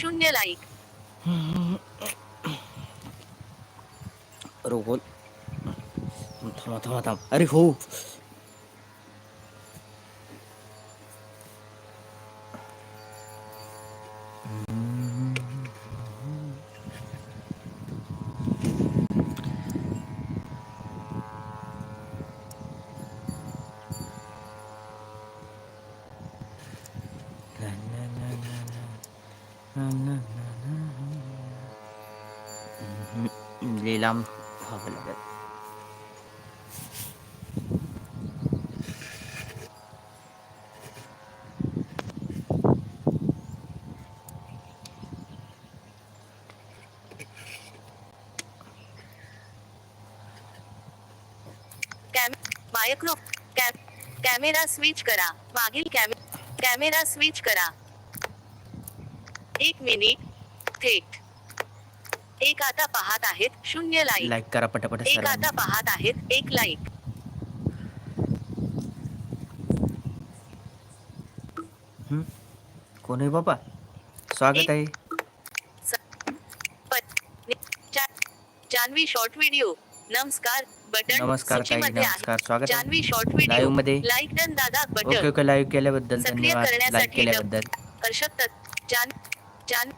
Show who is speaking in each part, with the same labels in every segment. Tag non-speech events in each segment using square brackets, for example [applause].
Speaker 1: शून्य लाईक.
Speaker 2: रोगोल हो, थांबा थांबा थांब. अरे हो. लांब व्हावं लागेल
Speaker 1: मायक्रो कॅमेरा स्विच करा। मागील कॅमे कॅमेरा स्विच करा। एक मिनिट थेट एक आता पाहत आहेत शून्य लाईक
Speaker 2: लाईक करा पटापट
Speaker 1: एक आता पाहत आहेत एक लाईक
Speaker 2: हं? कोण आहे बाबा? स्वागत आहे.
Speaker 1: प- नि- जा- जान्हवी शॉर्ट व्हिडिओ नमस्कार बटन
Speaker 2: नमस्कार ताई
Speaker 1: सूचीमध्ये आहे.
Speaker 2: नमस्कार स्वागत आहे.
Speaker 1: जान्हवी शॉर्ट
Speaker 2: व्हिडिओमध्ये.
Speaker 1: लाईक डन दादा
Speaker 2: ओके
Speaker 1: बटन
Speaker 2: ओके लाईव्ह केल्याबद्दल
Speaker 1: सक्रिय
Speaker 2: धन्यवाद. लाईक
Speaker 1: करण्यासाठी
Speaker 2: केल्याबद्दल.
Speaker 1: हर्षद तत्- जान जान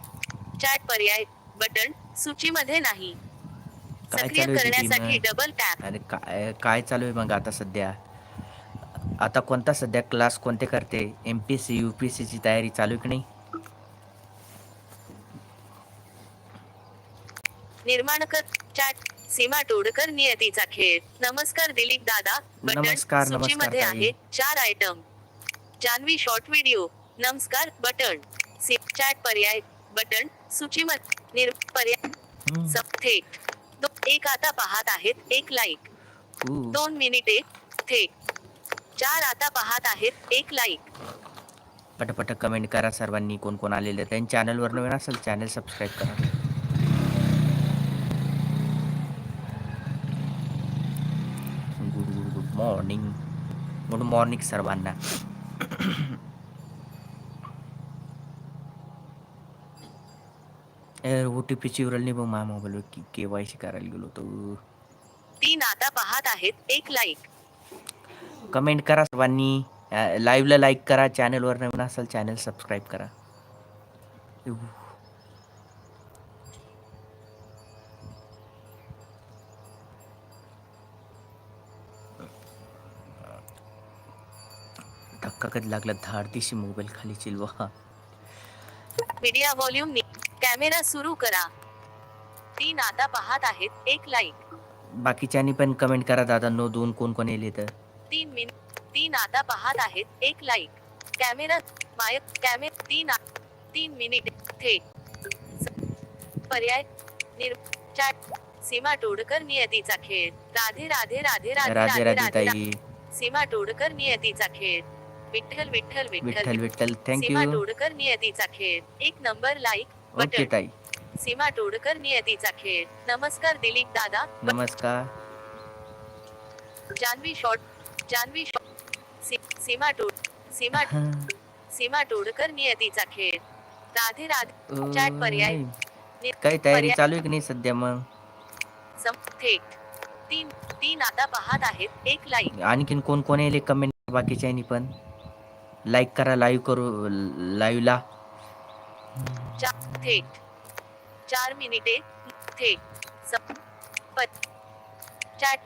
Speaker 1: चॅट पर्याय बटन सूचीमध्ये नाही.
Speaker 2: काय
Speaker 1: सक्रिय
Speaker 2: चालू आहे
Speaker 1: करण्यासाठी डबल टॅप
Speaker 2: अरे काय काय चालू आहे मग आता सध्या? आता कोणता सध्या क्लास कोणते करते? M P C U P सीची तयारी चालू आहे की नाही?
Speaker 1: निर्माणकर चॅट सीमा टोडकर नियतीचा खेळ. नमस्कार दिलीप दादा. बटन
Speaker 2: नमस्कार, नमस्कार
Speaker 1: सूचीमध्ये
Speaker 2: ताई.
Speaker 1: आहे चार आयटम जान्हवी शॉर्ट व्हिडिओ नमस्कार बटन. सी चॅट पर्याय बटन. निर पर्याय. सब थेट दो, एक आता पाहत आहेत एक लाईक. दोन मिनिटे थेट चार आता पाहत आहेत एक लाईक.
Speaker 2: पटापट कमेंट करा सर्वांनी कोण कोण आलेले आहेत. त्यांच्या चॅनलवर नवीन असेल चॅनल सबस्क्राईब करा. Good good good morning good morning सर्वांना. ओ टी पीची उरल नाही बघ माझ्या मोबाईलवर की के वाय सी करायला गेलो होतो.
Speaker 1: तीन आता पाहत आहेत एक लाईक
Speaker 2: कमेंट करा सर्वांनी. लाईव्हला लाईक करा चॅनलवर नवीन असेल चॅनल सबस्क्राईब करा. धक्का कधी लागला? धाड दिशी मोबाईल खाली चिलवा.
Speaker 1: मीडिया व्हॉल्यूम कॅमेरा सुरू करा. तीन आता पाहत आहेत एक लाईक
Speaker 2: बाकीच्यांनी पण कमेंट करा दादा नो दोन कोण कोण येले तर
Speaker 1: तीन मिन तीन आता पाहत आहेत एक लाईक कॅमेरा माय कॅमे तीन आ- तीन मिनिट थेट स- पर्याय सीमा टोडकर नियतीचा खेळ. राधे राधे राधे राधे
Speaker 2: राधे राधे ताई.
Speaker 1: सीमा टोडकर नियतीचा खेळ. विठ्ठल विठ्ठल
Speaker 2: विठ्ठल.
Speaker 1: विठ्ठल
Speaker 2: विठ्ठल.
Speaker 1: सीमा
Speaker 2: थँक्यू
Speaker 1: टोडकर नियतीचा खेळ. एक नंबर लाईक
Speaker 2: ओके
Speaker 1: बटन.
Speaker 2: ताई.
Speaker 1: सीमा टोडकर नियतीचा खेळ. नमस्कार दिलीप दादा.
Speaker 2: नमस्कार.
Speaker 1: जान्हवी शॉर्ट जान्हवी शॉर्ट सी- सीमा टोड सीमा
Speaker 2: हं.
Speaker 1: सीमा टोडकर नियतीचा खेळ. राधे राधे. चॅट पर्याय. नि-
Speaker 2: काही तयारी
Speaker 1: पर्याय-
Speaker 2: चालू आहे की नाही सध्या मग?
Speaker 1: सम थेट. तीन तीन आता पाहत आहेत. एक लाईक
Speaker 2: आणखीन कोण कोण येईल कमेंट बाकीच्यांनी पण. लाईक करा लाईव्ह करू लाईव्हला
Speaker 1: चा- थेट चार मिनिटे थेट प- चॅट.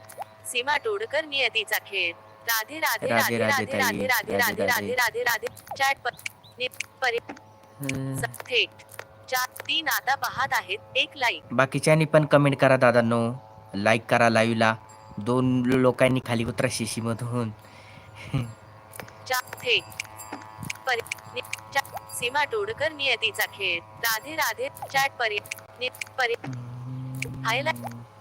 Speaker 1: सीमा टोडकर नियतीचा खेळ. राधे राधे
Speaker 2: राधे,
Speaker 1: राधे
Speaker 2: राधे
Speaker 1: राधे. राधे राधे
Speaker 2: राधे,
Speaker 1: राधे चॅट प- नि- पर्याय स- थेट चार तीन आता पाहत आहेत. एक लाईक.
Speaker 2: बाकीच्यांनी पण कमेंट करा दादांनो. लाईक करा लाईव्हला. दोन लोकांनी खाली उतरा शिशी मधून
Speaker 1: चार थेट चा- सीमा टोडकर नियतीचा खेळ. राधे राधे चॅट पर्याय highlight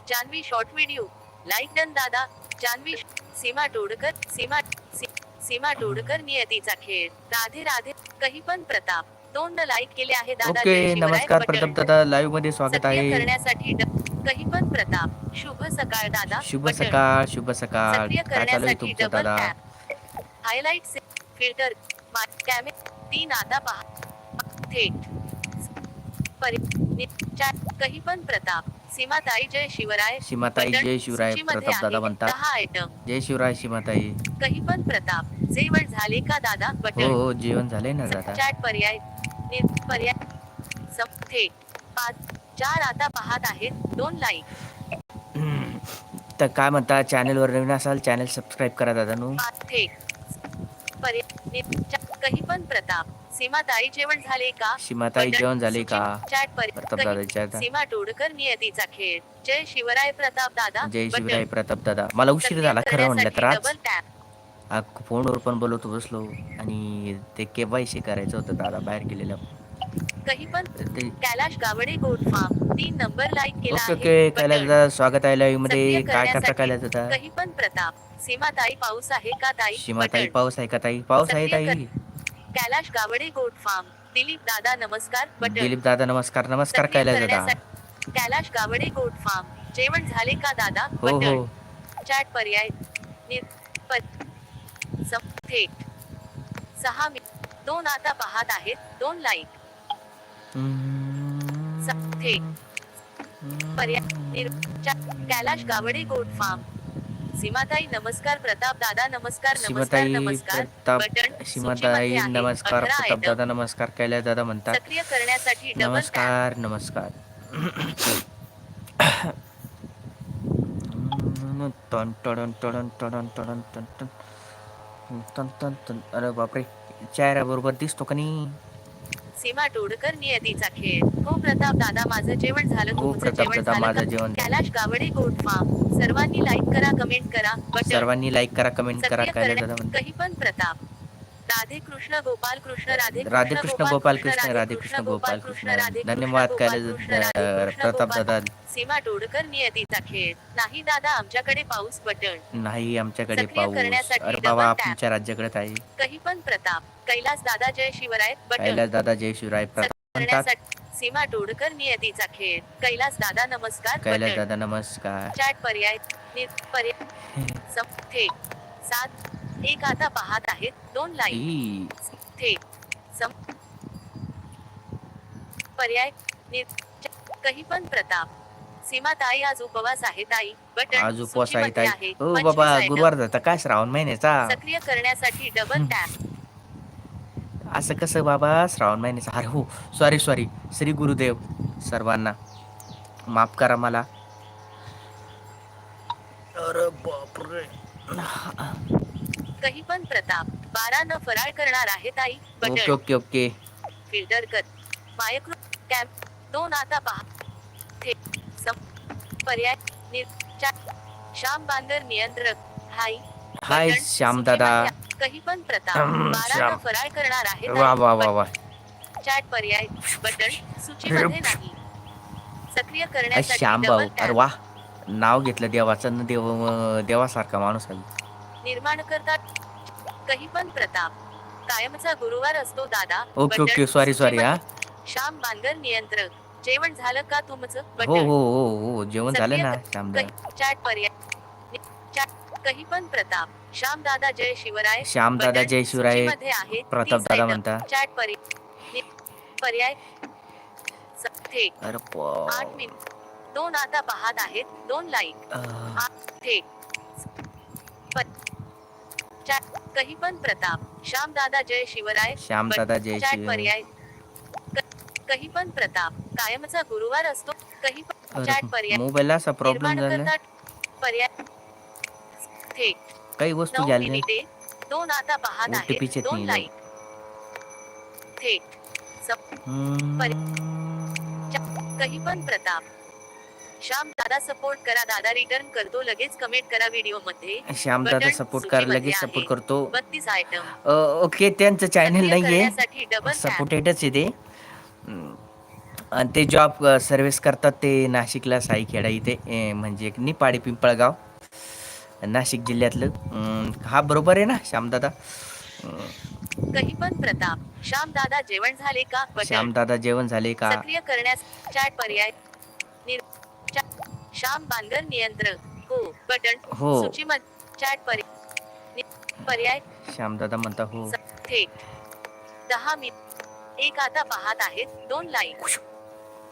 Speaker 1: Janhavi short video like done दादा. जान्हवी सीमा टोडकर सीमा सीमा टोडकर नियतीचा खेळ. राधे राधे कही पण प्रताप. दोन लाईक केले आहे दादा.
Speaker 2: ओके
Speaker 1: शिवराय
Speaker 2: नमस्कार. प्रताप दादा. लाईव्हमध्ये स्वागत आहे.
Speaker 1: करण्यासाठी कही पण प्रताप. शुभ सकाळ दादा.
Speaker 2: शुभ. सकाळ शुभ सकाळ.
Speaker 1: सक्रिय
Speaker 2: काय चालू आहे
Speaker 1: करण्यासाठी
Speaker 2: तुमचं दादा?
Speaker 1: हायलाइट फिल्टर कॅमे तीन आता पहा थेट काही पण प्रताप. सीमाताई जय शिवराय.
Speaker 2: सीमाताई जय शिवराय प्रताप दादा म्हणतात. जय शिवराय सीमाताई.
Speaker 1: काही पण प्रताप. जेवण झाले का दादा?
Speaker 2: हो
Speaker 1: बटन.
Speaker 2: हो जेवण झालंय ना दादा.
Speaker 1: चॅट पर्याय पर्याय थेट पाच चार आता पाहत आहेत. दोन लाईक.
Speaker 2: तर काय म्हणता? चॅनलवर नवीन असाल चॅनल सबस्क्राईब करा दादा नो
Speaker 1: थेट पर्याय काही पण प्रताप सीमाताई जेवण झाले का?
Speaker 2: सीमाताई जेवण झाले का? प्रताप
Speaker 1: सीमा टोडकर नियतीचा खेळ. जय शिवराय प्रताप दादा
Speaker 2: जय. शिवराय प्रताप दादा. मला उशीर झाला खरं म्हणलं तर आज. फोनवर पण बोलवतो बसलो आणि ते केवायसी करायचं होतं दादा बाहेर गेलेलं.
Speaker 1: काही पण कैलाश गावडे गोट फार्म तीन नंबर लाईक केला
Speaker 2: ओके
Speaker 1: आहे.
Speaker 2: ओके.
Speaker 1: बटन.
Speaker 2: कैलास दादा स्वागत आहे
Speaker 1: लाईव्हमध्ये.
Speaker 2: काय करता कैलास दादा?
Speaker 1: काही पण प्रताप. सीमाताई पाऊस आहे का ताई?
Speaker 2: सीमाताई. पाऊस आहे का ताई? पाऊस आहे ताई.
Speaker 1: Kailash Gawade goat form. दिलीप दादा नमस्कार. बटन.
Speaker 2: दिलीप दादा नमस्कार नमस्कार कैलास दादा.
Speaker 1: Kailash Gawade goat form. जेवण झाले का दादा?
Speaker 2: हो
Speaker 1: बटन.
Speaker 2: हो.
Speaker 1: चॅट पर्याय. थेट. सहा मि दोन आता पाहत आहेत. दोन लाईक. स- थेट. पर्याय निर- कैलाश गावडे गोट फार्म. सीमाताई नमस्कार. प्रताप दादा नमस्कार नमस्कार
Speaker 2: सीमाताई
Speaker 1: नमस्कार.
Speaker 2: प्रताप
Speaker 1: बटन
Speaker 2: सीमाताई
Speaker 1: सूचीमध्ये आहे.
Speaker 2: नमस्कार. प्रताप
Speaker 1: item.
Speaker 2: दादा नमस्कार. कैलास दादा म्हणतात.
Speaker 1: सक्रिय करण्यासाठी डबल टॅप
Speaker 2: नमस्कार नमस्कार. टन टडन टडन टडन टन टन टन टन टन अरे बापरे. चेहऱ्याबरोबर दिसतो का नाही?
Speaker 1: सीमा टोडकर नियतीचा खेळ. हो प्रताप दादा माझं जेवण झालं.
Speaker 2: हो
Speaker 1: तुमचं
Speaker 2: प्रताप
Speaker 1: जेवण
Speaker 2: दादा
Speaker 1: झालं
Speaker 2: माझं
Speaker 1: का?
Speaker 2: जेवण झालं.
Speaker 1: कैलाश गावडे फार्म सर्वांनी लाईक करा कमेंट करा. बटन
Speaker 2: सर्वांनी लाईक करा कमेंट करा
Speaker 1: सक्रिय
Speaker 2: कैलास
Speaker 1: करण्या-
Speaker 2: दादा म्हणतात
Speaker 1: काही पण प्रताप. राधे कृष्ण गोपाल कृष्ण राधे
Speaker 2: राधे कृष्ण गोपाल कृष्ण राधे कृष्ण गोपाल कृष्ण धन्यवाद कैलास अं, प्रताप दादा.
Speaker 1: सीमा टोडकर नियतीचा खेळ. नाही दादा आमच्याकडे पाऊस बटन
Speaker 2: नाही आमच्याकडे पाऊस.
Speaker 1: करण्यासाठी
Speaker 2: अरे बाबा. आमच्या राज्याकडे आहे
Speaker 1: काही पण प्रताप. कैलास दादा जय शिवराय
Speaker 2: कैलास दादा जय शिवराय. प्रताप
Speaker 1: सीमा टोडकर नियतीचा खेळ. कैलास दादा नमस्कार
Speaker 2: कैलास दादा नमस्कार.
Speaker 1: चॅट पर्याय पर्याय सात एक आता पाहत आहेत. दोन लाईक
Speaker 2: ई,
Speaker 1: थेट सम पर्याय काही पण प्रताप. सीमा ताई आज उपवास आहे ताई. बटन
Speaker 2: आज उपवास आहे ताई. हो
Speaker 1: 25
Speaker 2: बाबा. गुरुवार जाता काय श्रावण महिन्याचा?
Speaker 1: सक्रिय करण्यासाठी डबल टॅप
Speaker 2: असं कसं बाबा? श्रावण महिन्याचा अरे हो सॉरी सॉरी श्री गुरुदेव सर्वांना माफ करा मला. अरे बापरे.
Speaker 1: काही पण प्रताप बारा न फराळ करणार आहे ताई
Speaker 2: okay
Speaker 1: button
Speaker 2: okay okay.
Speaker 1: Filter कर. मायक्रो कॅम्प दोन आता पहा. थेट सम पर्याय नि- चा- श्याम बांदर नियंत्रक. हाय.
Speaker 2: हाय श्याम दादा.
Speaker 1: काही पण प्रताप
Speaker 2: हम्म,
Speaker 1: बारा
Speaker 2: श्याम.
Speaker 1: न फराळ करणार आहे
Speaker 2: वा वा वा वा.
Speaker 1: चॅट पर्याय बटन सूचीमध्ये नाही. सक्रिय
Speaker 2: अरे
Speaker 1: करण्यासाठी
Speaker 2: श्याम भाऊ अरे
Speaker 1: टॅप
Speaker 2: वा. नाव घेतलं देवाचं न देव देवासारखा माणूस आहे.
Speaker 1: निर्माण करतात. काही पण प्रताप. कायमचा गुरुवार असतो दादा.
Speaker 2: ओके ओके सॉरी सॉरी हा.
Speaker 1: श्याम बांदर नियंत्रक. जेवण झालं का तुमचं?
Speaker 2: हो हो हो हो जेवण झालं ना
Speaker 1: काही- चॅट पर्याय. काही पण प्रताप. श्याम दादा जय शिवराय.
Speaker 2: श्याम दादा जय शिवराय प्रताप
Speaker 1: 30
Speaker 2: दादा. म्हणता.
Speaker 1: चॅट पर्याय. पर्याय. आठ मिनिट. दोन आता पाहत आहेत. दोन लाईक थेट काही पण प्रताप. श्याम दादा जय शिवराय.
Speaker 2: श्याम दादा जय शिवराय.
Speaker 1: पर्याय काही पण प्रताप. कायमचा गुरुवार असतो. काही चॅट पर्याय
Speaker 2: मोबाईलला असा प्रॉब्लेम झाला
Speaker 1: पर्याय थेट
Speaker 2: काही वस्तू झाली नाही.
Speaker 1: दोन आता पाहत
Speaker 2: चे
Speaker 1: दोन. Like
Speaker 2: hmm.
Speaker 1: काही पण प्रताप. श्याम दादा सपोर्ट करा. दादा रिटर्न करतो. लगेच कमेंट करा व्हिडिओमध्ये.
Speaker 2: श्याम दादा सपोर्ट कर लगेच. सपोर्ट करतो.
Speaker 1: बत्तीस आयटम
Speaker 2: ओके त्यांचं चॅनल नाहीये. सपोर्टेडच आहे ते. आणि ते जॉब सर्व्हिस करतात ते नाशिकला साईखेडा इथे. म्हणजे एक निपाडी पिंपळगाव नाशिक जिल्ह्यातलं. हा बरोबर आहे ना श्यामदादा
Speaker 1: काही पण प्रताप श्याम दादा जेवण झाले का?
Speaker 2: श्यामदादा जेवण झाले का?
Speaker 1: सक्रिय करण्यास चॅट पर्याय. श्याम बांगर नियंत्रक हो बटन
Speaker 2: हो.
Speaker 1: सूचीमध्ये चॅट पर्याय पर्याय
Speaker 2: श्यामदादा म्हणता हो.
Speaker 1: थेट दहा मिनिट एक आता पाहत आहेत. दोन लाईक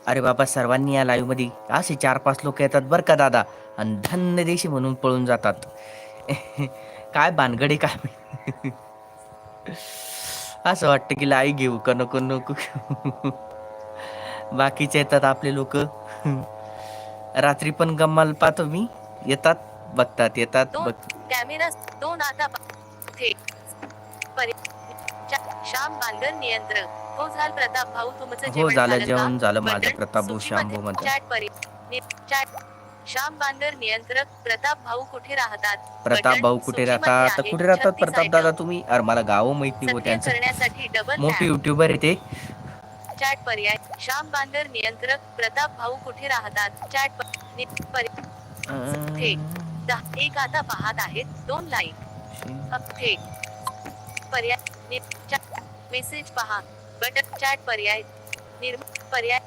Speaker 2: अरे बाबा सर्वांनी या लाईव्हमध्ये असे चार पाच लोक येतात बरं का दादा? आणि धन्य देशी म्हणून पळून जातात. [laughs] काय भानगडे काय. [laughs] असं वाटतं की लाई घेऊ का? नको नको. [laughs] बाकीचे येतात आपले लोक. रात्री पण गम्माल पाहतो मी. येतात बघतात येतात बघ.
Speaker 1: कॅमेरा दोन आता चा- श्याम बांगर नियंत्रक हो झाल प्रताप भाऊ तुमचं
Speaker 2: हो झालं
Speaker 1: का?
Speaker 2: जेवण झालं माझं प्रताप भाऊ
Speaker 1: सूचीमध्ये
Speaker 2: शांभू म्हणतात.
Speaker 1: चॅट परि नि- चॅट श्याम बांगर नियंत्रक प्रताप भाऊ कुठे राहतात?
Speaker 2: प्रताप भाऊ कुठे
Speaker 1: सूचीमध्ये
Speaker 2: राहतात
Speaker 1: आहे.
Speaker 2: कुठे राहतात
Speaker 1: 36
Speaker 2: प्रताप दादा तुम्ही? अरे मला गाव माहीत नाही हो
Speaker 1: सक्रिय
Speaker 2: त्यांचं.
Speaker 1: करण्यासाठी डबल
Speaker 2: मोठे युट्यूबर आहे ते.
Speaker 1: चॅट पर्याय. श्याम बांगर नियंत्रक प्रताप भाऊ कुठे राहतात? चॅट पर्याय. एक आता पाहत आहेत. दोन लाईक अप थेट पर्याय मेसेज पहा. बटन चॅट पर्याय. निर्म पर्याय.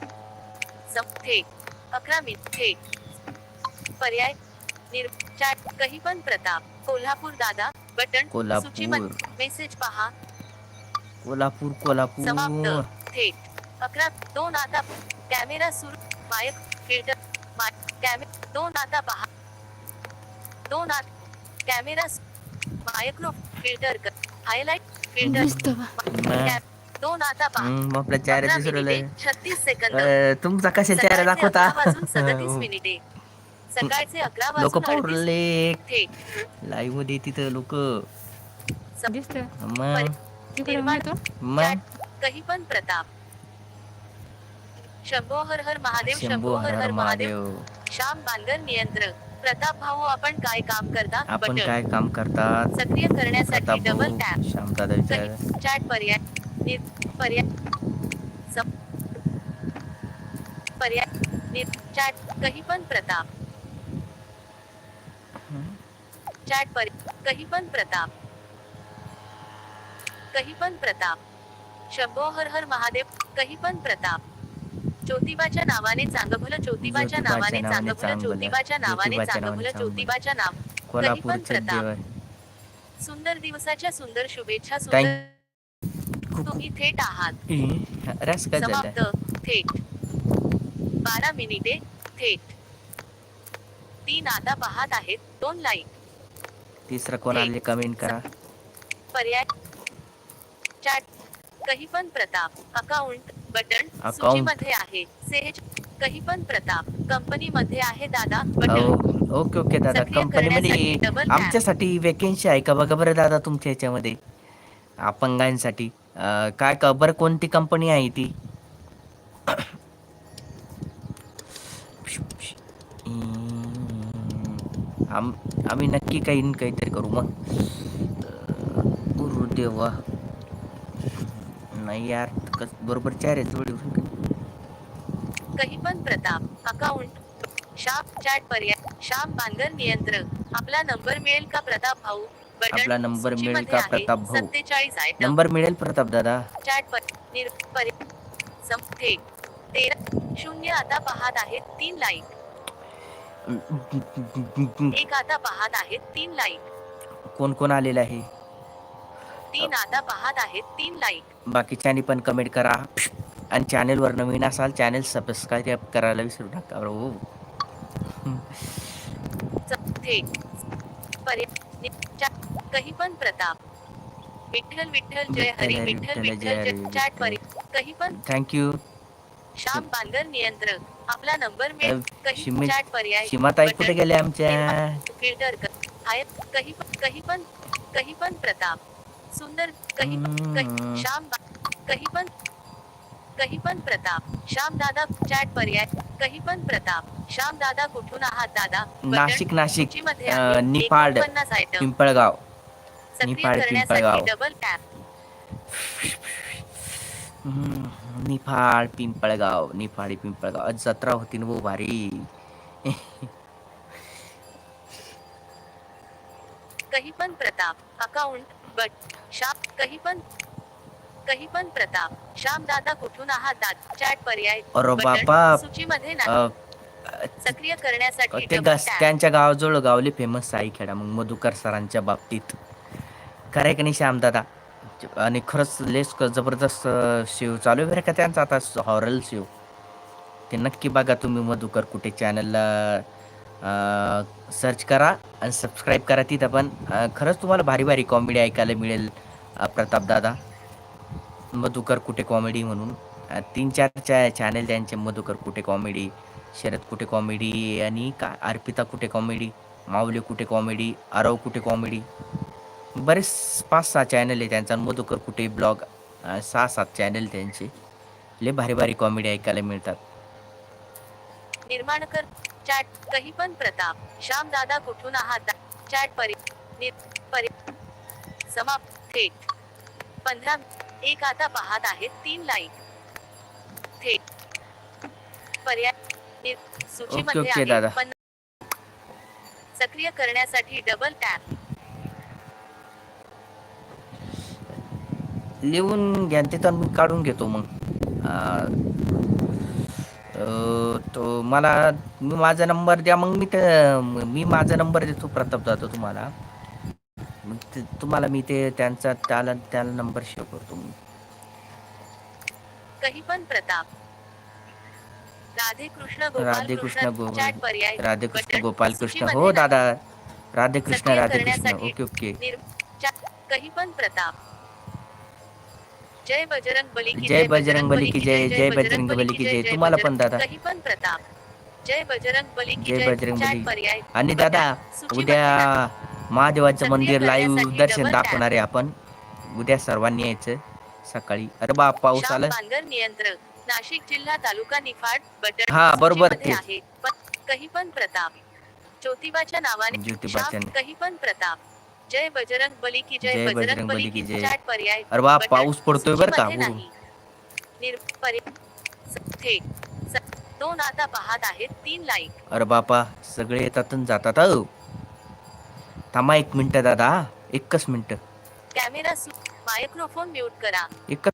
Speaker 1: थेट अकरा मिनिट. थेट पर्याय. निर चॅट. काही पण प्रताप. कोल्हापूर दादा बटन.
Speaker 2: कोल्हापूर.
Speaker 1: मेसेज पहा.
Speaker 2: कोल्हापूर कोल्हापूर.
Speaker 1: समाप्त. थेट अकरा दोन आता कॅमेरा सुरू. मायक फिल्टर माय कॅमेरा दोन आता पहा. दोन आत कॅमेरा मायक्रो फिल्टर कर. हायलाइट फिल्टर दोन आता अकरा
Speaker 2: सुरू
Speaker 1: मिनिटे, छत्तीस सेकंद
Speaker 2: तुमचा कशा चेहरा
Speaker 1: सकाळचे
Speaker 2: दाखवता?
Speaker 1: वाजून [laughs] सदतीस मिनिटे सकाळचे अकरा
Speaker 2: लोक
Speaker 1: थेट
Speaker 2: लाईव्हमध्ये तिथं लोक.
Speaker 3: दिसतंय.
Speaker 2: मग?
Speaker 1: काही पण प्रताप. शंभो हर हर महादेव
Speaker 2: शंभू हर हर महादेव.
Speaker 1: श्याम बांगर नियंत्रक प्रताप भाऊ आपण काय काम करता
Speaker 2: आपण काय काम करतात?
Speaker 1: सक्रिय करण्यासाठी डबल टॅप
Speaker 2: श्यामदादा विचार
Speaker 1: काही चॅट पर्याय. पर्याय. पर्याय. चॅट. काही पण प्रताप. चॅट पर्याय. काही पण प्रताप. काही पण प्रताप. शंभो हर हर महादेव. काही पण प्रताप. ज्योतिबाच्या नावाने चांगभलं ज्योतिबाच्या
Speaker 2: ज्योतिबाच्या
Speaker 1: नावाने चांगभलं. ज्योतिबाच्या नावाने चांगभलं ज्योतिबाच्या नाव.
Speaker 2: कोल्हापूरचं
Speaker 1: प्रताप. सुंदर दिवसाच्या सुंदर शुभेच्छा सुंदर तुम्ही थेट आहात. समाप्त थेट. बारा मिनिटे थेट. तीन आता पाहत आहेत दोन लाईक
Speaker 2: तिसरं कोण आले कमेंट करा.
Speaker 1: पर्याय चॅट काही पण प्रताप अकाउंट बटन
Speaker 2: Account.
Speaker 1: सूचीमध्ये आहे. सेज काही पण प्रताप कंपनी मध्ये आहे दादा बटन.
Speaker 2: हो ओके ओके दादा.
Speaker 1: सक्रिय
Speaker 2: कंपनीमध्ये
Speaker 1: करण्यासाठी double tap.
Speaker 2: आमच्यासाठी वेकेन्सी आहे का? बघा बरं दादा तुमच्या ह्याच्यामध्ये अपंगांसाठी. अं, काय का? बरं कोणती कंपनी आहे ती? हम्म, आम आम्ही नक्की काही न काहीतरी करू मग. अं, गुरुदेवा. नाही यार. कस बरोबर चार आहे जोडी
Speaker 1: काही पण प्रताप अकाउंट श्याम चॅट पर्याय श्याम बांगर नियंत्रक. आपला नंबर मिळेल का प्रताप भाऊ?
Speaker 2: आपला number मिळेल का. प्रताप भाऊ?
Speaker 1: 47 आयटम
Speaker 2: नंबर मिळेल प्रताप दादा.
Speaker 1: चॅट पर निर पर सम थेट तेरा शून्य आता पाहत आहेत तीन लाईक एक आता पाहत आहेत तीन लाईक
Speaker 2: कोण कोण आलेलं आहे?
Speaker 1: तीन आता पाहत आहेत तीन लाईक
Speaker 2: बाकीच्यांनी पण कमेंट करा. आणि चॅनेलवर नवीन असाल चॅनेल सबस्क्राईब करायला विसरू नका हो
Speaker 1: थेट काही पण प्रताप. विठ्ठल विठ्ठल जय हरी
Speaker 2: विठ्ठल
Speaker 1: विठ्ठल
Speaker 2: जय
Speaker 1: चॅट पर्याय काही पण
Speaker 2: थँक्यू
Speaker 1: श्याम बांगर नियंत्रक. आपला नंबर मिळेल
Speaker 2: शिमी-
Speaker 1: चॅट पर्याय. बटन,
Speaker 2: कुठे गेल्या आमच्या?
Speaker 1: फिल्टर हाय काही पण काही पण काही पण प्रताप. सुंदर काही. काही श्याम काही पण काही पण प्रताप श्याम दादा चॅट पर्याय काही पण प्रताप श्याम दादा कुठून आहात दादा
Speaker 2: नाशिक नाशिक. निफाड
Speaker 1: 49 आयटम
Speaker 2: पिंपळगाव
Speaker 1: सक्रिय करण्यासाठी
Speaker 2: पिंपळगाव.
Speaker 1: डबल टॅप
Speaker 2: निफाड पिंपळगाव निफाडी पिंपळगाव आज जत्रा होती ना भारी
Speaker 1: काही पण प्रताप अकाउंट बट श्याम काही पण काही पण प्रताप श्याम दादा कुठून आहात? दादा चॅट पर्याय
Speaker 2: अरे
Speaker 1: बटन
Speaker 2: बापा
Speaker 1: सूचीमध्ये
Speaker 2: अ,
Speaker 1: नाही सक्रिय करण्यासाठी
Speaker 2: ते
Speaker 1: double
Speaker 2: गस
Speaker 1: tap.
Speaker 2: त्यांच्या गावाजवळ गावले फेमस खेळा मग मधुकर सरांच्या बाबतीत. खरंय का नाही श्यामदादा आणि खरंच लेस जबरदस्त अं, शिव चालू आहे बरं का त्यांचा आता हॉरल शिव. ते नक्की बघा तुम्ही मधुकर कुठे चॅनलला सर्च करा आणि सबस्क्राईब करा तिथं पण. खरंच तुम्हाला भारी भारी कॉमेडी ऐकायला मिळेल प्रताप दादा. मधुकर कुठे कॉमेडी म्हणून. तीन चार चॅनल त्यांचे मधुकर कुठे कॉमेडी शरद कुठे कॉमेडी आणि का अर्पिता कुठे कॉमेडी माऊली कुठे कॉमेडी आरव कुठे कॉमेडी बरेच पाच सहा चॅनल आहे त्यांचा मधुकर कुठे ब्लॉग सहा सात चॅनल त्यांचे. लय भारी भारी कॉमेडी ऐकायला मिळतात.
Speaker 1: निर्माण कर. चॅट कही पण प्रताप. श्याम दादा कुठून आहात? चॅट परि परि समाप्त. थेट पंधरा एक आता पाहत आहेत तीन लाईक थेट पर्याय सूचीमध्ये आहे. पण सक्रिय करण्यासाठी डबल टॅप
Speaker 2: लिहून घ्या ते तर मी काढून घेतो मग. तो मला मी माझा नंबर द्या मग मी ते मी माझा नंबर देतो प्रताप जातो तुम्हाला. मग ते तुम्हाला मी ते त्यांचा त्याला त्याला नंबर शेअर करतो मी.
Speaker 1: कही पण प्रताप. राधे कृष्ण गोपाल.
Speaker 2: राधे कृष्ण राधे. गोपाल कृष्ण. हो. दादा. Radhe Krishna Radhe Krishna okay okay.
Speaker 1: कही पण प्रताप. जय बजरंग बली की
Speaker 2: जय बजरंग बली की जय, जय बजरंग बली की जय. तुम्हाला पण दादा.
Speaker 1: कही पण प्रताप जय बजरंग बली की
Speaker 2: जय बजरंग बली. आणि. दादा उद्या महादेवाचं मंदिर लाईव्ह दर्शन. दाखवणार आहे आपण उद्या सर्वांनी यायचं सकाळी अरे बा पाऊस आला
Speaker 1: नियंत्रक नाशिक जिल्हा तालुका निफाड बटन
Speaker 2: हा, बरोबर.
Speaker 1: आहे. कही पण प्रताप ज्योतिबाच्या नावाने
Speaker 2: ज्योतिबाच्या
Speaker 1: कही पण प्रताप जय बजरंग बली की जय, बजरंग बली की
Speaker 2: जय.
Speaker 1: पर्याय
Speaker 2: अरे
Speaker 1: बटन.
Speaker 2: पाऊस पडतोय बरं का
Speaker 1: सूचीमध्ये
Speaker 2: वरून.
Speaker 1: नाही. निर- पर्याय. स- थेट स- दोन आता पाहत आहेत तीन लाईक
Speaker 2: अरे बापा सगळे येतात आणि जातात अहो थांबा एक मिनिट दादा एकच मिनिट
Speaker 1: कॅमेरा सु- मायक्रोफोन म्यूट करा
Speaker 2: एकच